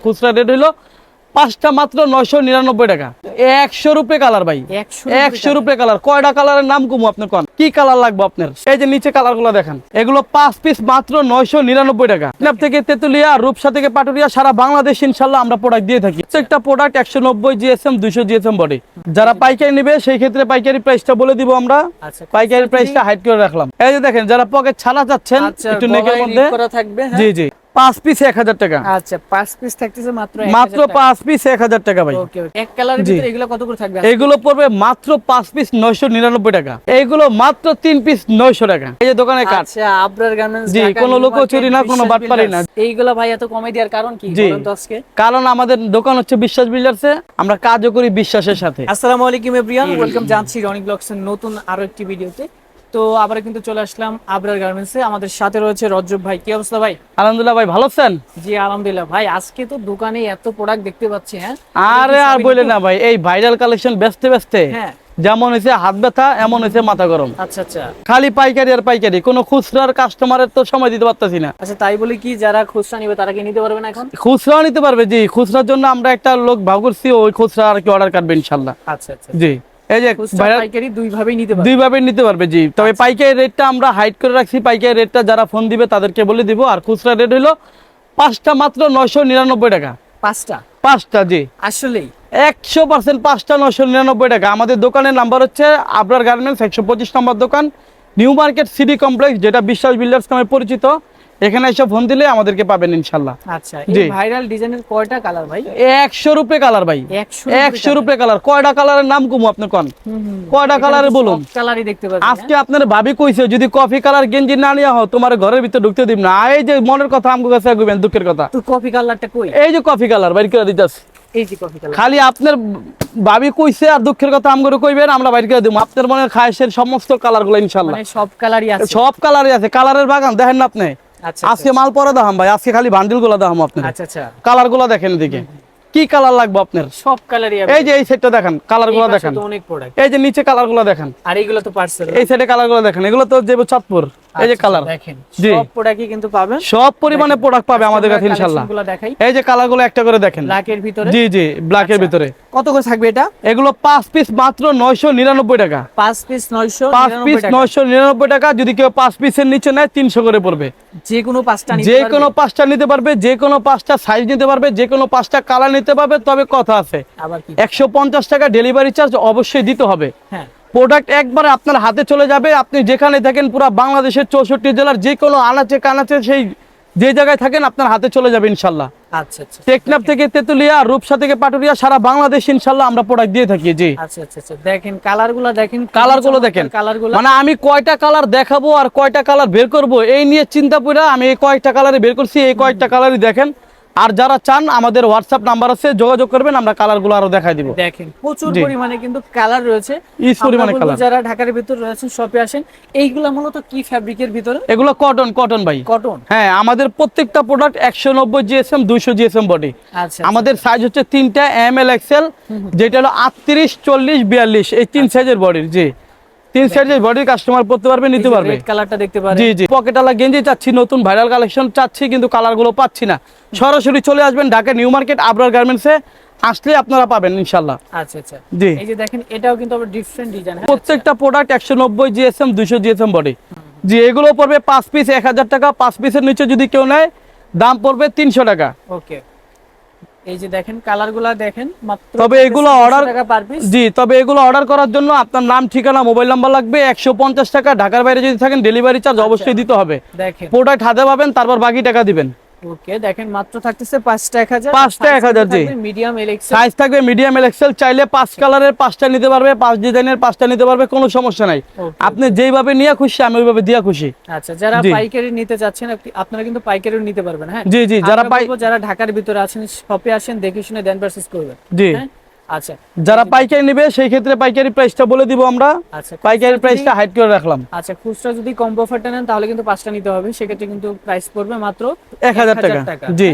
খুচরা রেট হইল পাঁচটা মাত্র নয়শো নিরানব্বই টাকা। একশো রুপে কালার ভাই। একশো রুপে কালার কয়টা কালারের নাম কমু আপনার কোন? কি কালার লাগবে আপনার? এই যে নিচে কালারগুলো দেখেন। এগুলো পাঁচ পিস মাত্র নয়শো নিরানব্বই টাকা। স্ন্যাপ থেকে তেতুলিয়া রূপসা থেকে পাটুরিয়া সারা বাংলাদেশ ইনশাল্লাহ আমরা প্রোডাক্ট দিয়ে থাকি। প্রত্যেকটা প্রোডাক্ট একশো নব্বই জিএসএম দুইশো জিএসএম বডি যারা পাইকারি নেবে সেই ক্ষেত্রে পাইকারি প্রাইসটা বলে দিব আমরা। আচ্ছা পাইকারি প্রাইসটা হাইড করে রাখলাম। এই যে দেখেন যারা পকেট ছাড়া চাচ্ছেন আচ্ছা একটু নেকের মধ্যে। হ্যাঁ? জি জি। পাঁচ পিস এক হাজার টাকা। আচ্ছা পাঁচ পিস থাকতেছে মাত্র মাত্র পাঁচ পিস এক হাজার টাকা ভাই। এক কালারের ভিতরে এগুলো কত করে থাকবে? এইগুলো পড়বে মাত্র পাঁচ পিস নয়শো নিরানব্বই টাকা। এইগুলো মাত্র তিন পিস নয়শো টাকা। এই যে দোকানে কাজ আচ্ছা আবরার গার্মেন্টস জি, কোনো লুকোচুরি না, কোনো বাটপারি না। এইগুলো ভাই এত কমে দেওয়ার কারণ কি? জি। বলুন তো আজকে। কারণ আমাদের দোকান হচ্ছে বিশ্বাস বিল্ডার্সে আমরা কাজও করি বিশ্বাসের সাথে। আসসালামু আলাইকুম এভরিওয়ান ওয়েলকাম জানছি রনিক ব্লগস এর নতুন আরও একটি ভিডিওতে। তো আবার কিন্তু চলে আসলাম আবরার গার্মেন্টসে আমাদের সাথে রয়েছে রজব ভাই। কি অবস্থা ভাই? আলহামদুলিল্লাহ ভাই ভালো আছেন? জি আলহামদুলিল্লাহ। ভাই আজকে তো দোকানে এত প্রোডাক্ট দেখতে পাচ্ছি হ্যাঁ? আরে আর বলে না ভাই এই ভাইরাল কালেকশন বেচতে বেচতে হ্যাঁ। যেমন হয়েছে হাত ব্যথা এমন হয়েছে মাথা গরম। আচ্ছা আচ্ছা। খালি পাইকারি আর পাইকারি কোনো খুচরার কাস্টমারের তো সময় দিতে পারতেছি না। আচ্ছা তাই বলে কি যারা খুচরা নিবে তারা কি নিতে পারবে না এখন? খুচরাও নিতে পারবে জি। খুচরার জন্য আমরা একটা লোক ভাগ করছি ওই খুচরা আর কি অর্ডার কাটবে ইনশাল্লাহ। আচ্ছা আচ্ছা। জি। এই যে পাইকারি দুই ভাবেই নিতে পারবে। দুই ভাবে নিতে পারবে জি। তবে পাইকারি রেটটা আমরা হাইড করে রাখছি। পাইকারি রেটটা যারা ফোন দিবে তাদেরকে বলে দিব। আর খুচরা রেট হলো পাঁচটা মাত্র নয়শো নিরানব্বই টাকা। পাঁচটা? পাঁচটা জি। আসলেই? একশো পার্সেন্ট পাঁচটা নয়শো নিরানব্বই টাকা। আমাদের দোকানের নাম্বার হচ্ছে আবরার গার্মেন্টস একশো পঁচিশ নম্বর দোকান নিউ মার্কেট সিটি কমপ্লেক্স যেটা বিশ্বাস বিল্ডার্স নামে পরিচিত। এখানে এসে ফোন দিলে আমাদেরকে পাবেন ইনশাল্লাহ। আচ্ছা এই ভাইরাল ডিজাইনের কয়টা কালার ভাই? একশো রুপে কালার ভাই। একশো একশো রুপে কালার কয়টা কালারের নাম কমু আপনার কন? কয়টা কালারের বলুন? কালারই দেখতে পাচ্ছি আজকে আপনার ভাবি কইছে যদি কফি কালার গেঞ্জি না নিয়ে হও তোমার ঘরের ভিতরে ঢুকতে দিব না। এই যে মনের কথা আমগো কাছে কইবেন দুঃখের কথা। তো কফি কালারটা কই? এই যে কফি কালার বাইর করে দিতেছি। এই যে কফি কালার খালি আপনার ভাবি কইছে আর দুঃখের কথা আমগো কইবেন আমরা বাইর করে দিব আপনার মনের খায়েশের সমস্ত কালারগুলো ইনশাল্লাহ। মানে সব কালারই আছে। সব কালারই আছে। কালারের বাগান দেখেন না আপনি? আজকে মাল পরে দাম ভাই আজকে খালি বান্ডিলগুলো দাম আপনার আচ্ছা আচ্ছা। কালারগুলো দেখেন এদিকে। কি কালার লাগবে আপনার? সব কালারই এই যে এই সেটটা দেখেন কালারগুলো দেখেন। অনেক প্রোডাক্ট এই যে নিচে কালারগুলো দেখেন। আর এইগুলো তো পার্সেল এই সাইডে কালারগুলো দেখেন। এগুলো তো যে চাঁদপুর এই যে কালার দেখেন। সব প্রোডাক্টই কিন্তু পাবেন। সব পরিমাণে প্রোডাক্ট পাবে আমাদের কাছে দেখাই। এই যে কালারগুলো একটা করে দেখেন। ব্ল্যাকের ভিতরে। জি জি ব্ল্যাকের ভিতরে। কত করে থাকবে এটা? এগুলো পাঁচ পিস মাত্র নয়শো নিরানব্বই টাকা। পাঁচ পিস নয়শো পাঁচ পিস নয়শো নিরানব্বই টাকা যদি কেউ পাঁচ পিসের নিচে নেয় তিনশো করে পড়বে। যে কোনো পাঁচটা যে কোনো পাঁচটা নিতে পারবে যে কোনো পাঁচটা সাইজ নিতে পারবে যে কোনো পাঁচটা কালার নিতে পারবে তবে কথা আছে। একশো পঞ্চাশ টাকা ডেলিভারি চার্জ অবশ্যই দিতে হবে। হ্যাঁ। প্রোডাক্ট একবার আপনার হাতে চলে যাবে। আপনি যেখানে থাকেন পুরো বাংলাদেশের চৌষট্টি জেলার যে কোনো আনাচে কানাচে সেই যে জায়গায় থাকেন আপনার হাতে চলে যাবে ইনশাল্লাহ। আচ্ছা আচ্ছা টেকনাফ থেকে তেতুলিয়া রূপসা থেকে পাটুরিয়া সারা বাংলাদেশ ইনশাল্লাহ আমরা প্রোডাক্ট দিয়ে থাকি জি। আচ্ছা আচ্ছা আচ্ছা দেখেন কালারগুলো দেখেন কালারগুলো দেখেন। কালারগুলো মানে আমি কয়টা কালার দেখাবো আর কয়টা কালার বের করব এই নিয়ে চিন্তা করে আমি এই কয়েকটা কালারে বের করছি এই কয়েকটা কালারই দেখেন। আর যারা চান আমাদের হোয়াটসঅ্যাপ নাম্বার আছে যোগাযোগ করবেন আমরা কালারগুলো আরও দেখাই দিব। দেখেন প্রচুর। পরিমাণে কিন্তু কালার রয়েছে। ইস পরিমাণে কালার যারা ঢাকার ভিতর রয়েছেন শপে আসেন এইগুলা মূলত কি ফ্যাব্রিকের ভিতরে? এগুলো কটন কটন ভাই। কটন হ্যাঁ আমাদের প্রত্যেকটা প্রোডাক্ট একশো নব্বই জিএসএম দুইশো জিএসএম বডি আচ্ছা আমাদের সাইজ হচ্ছে তিনটা এম এল এক্সেল যেটা হলো আটত্রিশ চল্লিশ বিয়াল্লিশ এই তিন সাইজের বডির জি। তিন সাইজের বডির কাস্টমার পড়তে পারবে নিতে পারবে। কালারটা দেখতে পারেন। জি জি। পকেটালা গেঞ্জি চাচ্ছি নতুন ভাইরাল কালেকশন চাচ্ছি কিন্তু কালারগুলো পাচ্ছি না। সরাসরি চলে আসবেন ঢাকা নিউ মার্কেট আবরার গার্মেন্টসে আসলে আপনারা পাবেন ইনশাল্লাহ আচ্ছা আচ্ছা। জি। এই যে দেখেন এটাও কিন্তু আবার ডিফারেন্ট ডিজাইন প্রত্যেকটা প্রোডাক্ট একশো নব্বই জিএসএম দুইশো জিএসএম বডি জি এগুলো পড়বে পাঁচ পিস এক হাজার টাকা পাঁচ পিসের নিচে যদি কেউ নেয় দাম পড়বে তিনশো টাকা। ওকে এই যে দেখেন কালারগুলো দেখেন মাত্র তবে এগুলো 300 order- টাকা পার পিস জি তবে এগুলো অর্ডার করার জন্য আপনার নাম ঠিকানা মোবাইল নাম্বার লাগবে একশো পঞ্চাশ টাকা। ঢাকার বাইরে যদি থাকেন ডেলিভারি চার্জ অবশ্যই দিতে হবে। প্রোডাক্ট হাতে পাবেন তারপর বাকি টাকা দিবেন। ওকে দেখেন মাত্র থাকতেছে পাঁচটা এক হাজার। পাঁচটা 1000 জি। মিডিয়াম এলেক্স সাইজ থাকবে মিডিয়াম এলএক্সএল চাইলে পাঁচ কালারের পাঁচটা নিতে পারবে পাঁচ ডিজাইনের পাঁচটা নিতে পারবে কোনো সমস্যা নাই। আপনি যেইভাবে নিয়ে খুশি আমি ওইভাবে দিয়া খুশি। আচ্ছা যারা পাইকারি নিতে চাচ্ছেন আপনি- আপনারা কিন্তু পাইকারি নিতে পারবেন হ্যাঁ? জি জি যারা পাই যারা ঢাকার ভিতরে আছেন শপে আসেন দেখে শুনে দেন পারচেজ করবেন। জি। হ্যাঁ? আচ্ছা। যারা পাইকারি নেবে সেই ক্ষেত্রে পাইকারি প্রাইসটা বলে দিব আমরা। আচ্ছা পাইকারি প্রাইসটা হাইড করে রাখলাম। আচ্ছা খুচরা যদি কম্বো অফারটা নেন তাহলে কিন্তু পাঁচটা নিতে হবে। সেক্ষেত্রে কিন্তু প্রাইস পড়বে মাত্র এক হাজার টাকা। জি।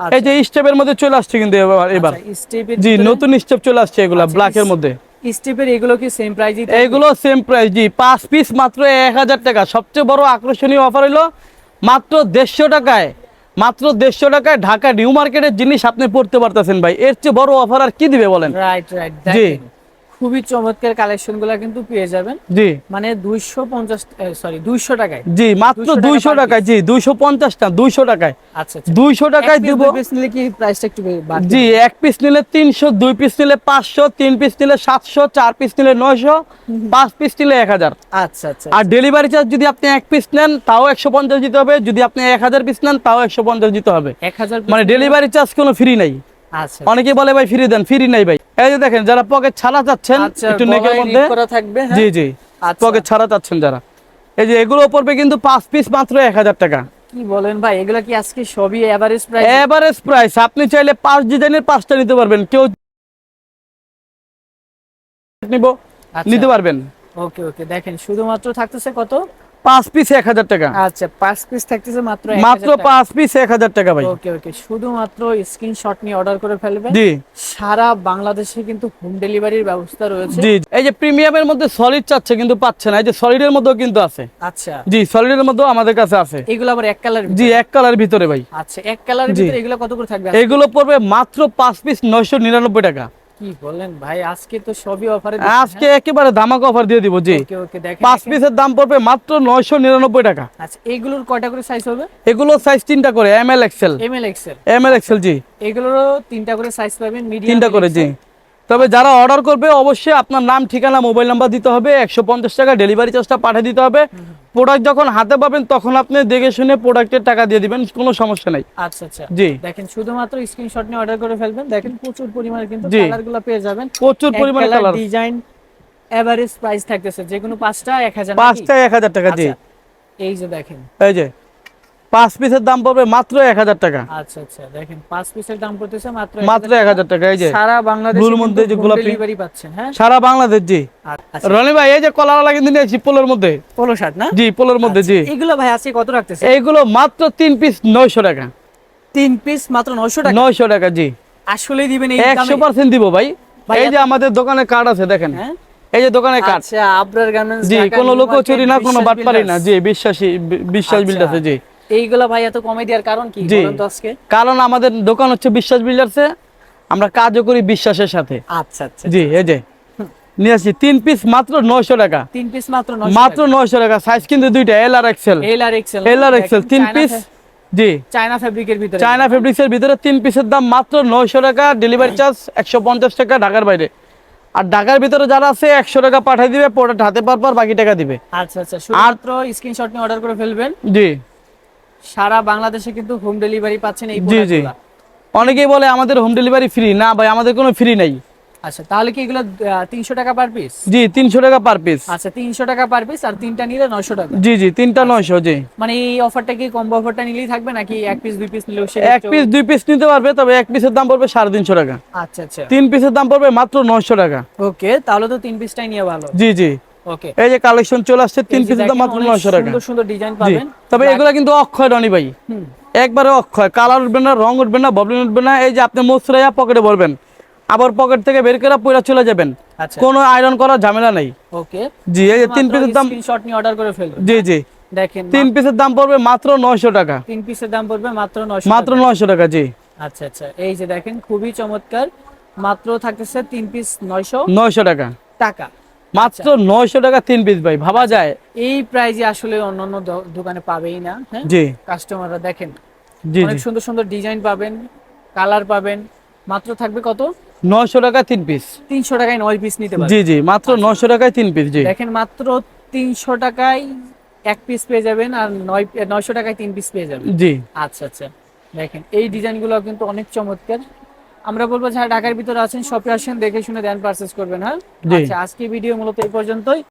আচ্ছা, এই যে স্টেপের মধ্যে চলে আসছে কিন্তু এবার এবার। আচ্ছা, স্টেপের জি নতুন স্টেপ চলে আসছে এগুলা আচ্ছা, ব্ল্যাকের মধ্যে। স্টেপের এগুলো কি সেম প্রাইসই এইগুলো সেম প্রাইস জি। পাঁচ পিস মাত্র এক হাজার টাকা। সবচেয়ে বড় আকর্ষণীয় অফার হলো মাত্র দেড়শো টাকায় মাত্র দেড়শো টাকায় ঢাকা নিউ মার্কেটের জিনিস আপনি পড়তে পারতেছেন ভাই। এর চেয়ে বড় অফার আর কি দিবে বলেন? রাইট রাইট জি। খুবই চমৎকার কালেকশনগুলা কিন্তু পেয়ে যাবেন। জি। মানে দুইশো পঞ্চাশ সরি দুইশো টাকায়। জি মাত্র দুইশো টাকায় জি দুইশো পঞ্চাশ না দুইশো টাকায়। আচ্ছা আচ্ছা। দুইশো টাকায় দিব। piece নিলে কি প্রাইসটা একটু? জি এক পিস নিলে তিনশো দুই পিস নিলে পাঁচশো তিন পিস নিলে সাতশো চার পিস নিলে নয়শো পাঁচ পিস নিলে এক হাজার। আচ্ছা আচ্ছা আর ডেলিভারি চার্জ যদি আপনি এক পিস নেন তাও একশো পঞ্চাশ দিতে হবে। যদি আপনি এক হাজার পিস নেন তাও একশো পঞ্চাশ দিতে হবে। এক হাজার মানে ডেলিভারি চার্জ কোনো ফ্রি নাই। আচ্ছা অনেকে বলে ভাই ফ্রি দেন ফ্রি নাই ভাই। এই যে দেখেন যারা পকেট ছাড়া চাচ্ছেন আচ্ছা একটু নেকের মধ্যে। হ্যাঁ? জি জি আচ্ছা। পকেট ছাড়া চাচ্ছেন যারা। এই যে এগুলো পড়বে কিন্তু পাঁচ পিস মাত্র এক হাজার টাকা। কি বলেন ভাই এগুলা কি আজকে সবই এভারেজ প্রাইস এভারেজ প্রাইস আপনি চাইলে পাঁচ ডিজাইনের পাঁচটা নিতে পারবেন। কেউ নিব আচ্ছা। নিতে পারবেন। ওকে ওকে দেখেন শুধুমাত্র থাকতেছে কত? পাঁচ পিস এক হাজার টাকা। আচ্ছা পাঁচ পিস থাকতেছে মাত্র মাত্র পাঁচ পিস এক হাজার টাকা ভাই। ওকে ওকে শুধুমাত্র স্ক্রিনশট নিয়ে অর্ডার করে ফেলবেন জি। সারা বাংলাদেশে কিন্তু হোম ডেলিভারির ব্যবস্থা রয়েছে। জি এই যে প্রিমিয়ামের মধ্যে সলিড চাচ্ছে কিন্তু পাচ্ছে না। এই যে সলিডের মধ্যেও কিন্তু আছে। আচ্ছা। জি সলিডের মধ্যেও আমাদের কাছে আছে। এগুলো আবার এক কালার জি এক কালার ভিতরে ভাই। আচ্ছা এক কালারের জি। ভিতরে এগুলো কত করে থাকবে এগুলো পড়বে মাত্র পাঁচ পিস নয়শো নিরানব্বই টাকা। কি বলেন ভাই আজকে তো সবই অফারে আজকে একেবারে ধামাকা অফার দিয়ে দিব জি। পাঁচ পিসের দাম পড়বে মাত্র নয়শো নিরানব্বই টাকা। আচ্ছা এগুলোর কয়টা করে সাইজ হবে? এগুলো সাইজ তিনটা করে M L XL M L XL M L XL জি। এগুলোরও তিনটা করে সাইজ পাবেন মিডিয়াম তিনটা করে জি। তবে যারা অর্ডার করবে অবশ্যই আপনার নাম ঠিকানা মোবাইল নাম্বার দিতে হবে একশো পঞ্চাশ টাকা ডেলিভারি চার্জটা পাঠিয়ে দিতে হবে। প্রোডাক্ট যখন হাতে পাবেন তখন আপনি দেখে শুনে প্রোডাক্টের টাকা দিয়ে দিবেন কোনো সমস্যা নাই। আচ্ছা আচ্ছা। জি। দেখেন শুধুমাত্র স্ক্রিনশট নিয়ে অর্ডার করে ফেলবেন। দেখেন প্রচুর পরিমাণে কিন্তু কালারগুলো পেয়ে যাবেন। প্রচুর পরিমাণে কালার ডিজাইন এভারেজ প্রাইস থাকতেছে যে কোনো পাঁচটা এক হাজার পাঁচটা এক হাজার টাকা জি। এই যে দেখেন। এই যে। পাঁচ পিসের দাম পড়বে মাত্র এক হাজার টাকা। আচ্ছা আচ্ছা দেখেন পাঁচ পিসের দাম পড়তেছে মাত্র মাত্র এক হাজার টাকা এই যে সারা বাংলাদেশে মধ্যে যে গোলাপি- ডেলিভারি পাচ্ছেন হ্যাঁ? সারা বাংলাদেশ জি। আচ্ছা। রনি ভাই এই যে কিন্তু নিয়েছি পোলোর মধ্যে। পোলো শার্ট না? জি পোলোর মধ্যে জি। এগুলো ভাই আজকে কত রাখতেছে এইগুলো মাত্র তিন পিস নয়শো টাকা। তিন পিস মাত্র নয়শো টাকা? নয়শো টাকা জি। আসলে দিবেন একশো পার্সেন্ট দিব ভাই। এই যে আমাদের দোকানে কার্ড আছে দেখেন। হ্যাঁ? এই যে দোকানে আচ্ছা আবরার গার্মেন্টস জি কোনো লোক চুরি না কোনো বাটপারি না। জি বিশ্বাসী বিশ্বাস আচ্ছা। বিল্ড আছে জি। এইগুলা ভাই এত কমে দেওয়ার কারণ কি। বলেন তো আজকে? কারণ আমাদের দোকান হচ্ছে বিশ্বাস বিল্ডার্সে আমরা কাজও করি বিশ্বাসের সাথে। আচ্ছা আচ্ছা জি এই যে। নিয়ে আসছি তিন পিস মাত্র নয়শো টাকা। তিন পিস মাত্র মাত্র নয়শো টাকা সাইজ কিন্তু দুইটা এল আর এক্সেল এল আর এক্সেল এল আর এক্সেল তিন পিস জি। চায়না ফেব্রিকের ভিতরে। চায়না ফেব্রিক্সের ভিতরে তিন পিসের দাম মাত্র নয়শো টাকা ডেলিভারি চার্জ একশো পঞ্চাশ টাকা ঢাকার বাইরে। আর ঢাকার ভিতরে যারা আছে একশো টাকা পাঠিয়ে দিবে প্রোডাক্ট হাতে পাওয়ার পর বাকি টাকা দিবে। আচ্ছা আচ্ছা শুধুমাত্র স্ক্রিনশট নিয়ে অর্ডার করে ফেলবেন। জি। সারা বাংলাদেশে কিন্তু হোম ডেলিভারি পাচ্ছেন এই জি জি। অনেকেই বলে আমাদের হোম ডেলিভারি ফ্রি না ভাই আমাদের কোনো ফ্রি নাই। আচ্ছা তাহলে কি এগুলো তিনশো টাকা পার পিস জি তিনশো টাকা পার পিস আচ্ছা তিনশো টাকা পার পিস আর তিনটা নিলে নয়শো টাকা। জি জি তিনটা নয়শো জি। মানে এই অফারটা কি কম্বো অফারটা নিলেই থাকবে নাকি এক পিস দুই পিস নিলেও এক পিস দুই পিস নিতে পারবে তবে এক পিসের দাম পড়বে সাড়ে তিনশো টাকা। আচ্ছা আচ্ছা। তিন পিসের দাম পড়বে মাত্র নয়শো টাকা। ওকে তাহলে তো তিন পিসটাই নিয়ে ভালো। জি জি। এই যে কালেকশন চলে আসছে তিন পিসের দাম মাত্র নয়শো টাকা। সুন্দর সুন্দর ডিজাইন পাবেন। তবে এগুলো কিন্তু অক্ষয় রনি ভাই। একবারে অক্ষয়। কালার উঠবে না রং উঠবে না ববলিন উঠবে না। এই যে আপনি মোসরাইয়া পকেটে ভরবেন। আবার পকেট থেকে বের করে পয়রা চলে যাবেন। আচ্ছা। কোনো আয়রন করার ঝামেলা নেই। ওকে জি এই যে তিন পিসের দাম স্ক্রিনশট নিয়ে অর্ডার করে ফেলুন জি জি। দেখেন তিন পিসের দাম পড়বে মাত্র নয়শো টাকা। তিন পিসের দাম পড়বে মাত্র 900 মাত্র টাকা। নয়শো টাকা জি। আচ্ছা আচ্ছা। এই যে দেখেন খুবই চমৎকার। মাত্র থাকতেছে তিন পিস 900 নয়শো টাকা। টাকা। মাত্র নয়শো টাকা তিন পিস ভাই ভাবা যায়। এই প্রাইজে আসলে অন্যান্য দোকানে পাবেই না হ্যাঁ? জি। কাস্টমাররা দেখেন। অনেক সুন্দর সুন্দর ডিজাইন পাবেন কালার পাবেন মাত্র থাকবে কত? নয়শো টাকা তিন পিস তিনশো টাকায় নয় পিস নিতে পারবেন। জি জি মাত্র নয়শো টাকায় তিন পিস জি। দেখেন মাত্র তিনশো টাকায় এক পিস পেয়ে যাবেন আর নয় নয়শো টাকায় তিন পিস পেয়ে যাবেন। জি। আচ্ছা আচ্ছা। দেখেন এই ডিজাইনগুলো কিন্তু অনেক চমৎকার। আমরা বলব যারা ঢাকার ভিতরে আছেন শপে আসেন দেখে শুনে দেন পারচেস করবেন হ্যাঁ? আচ্ছা আজকে ভিডিও মূলত এই পর্যন্তই।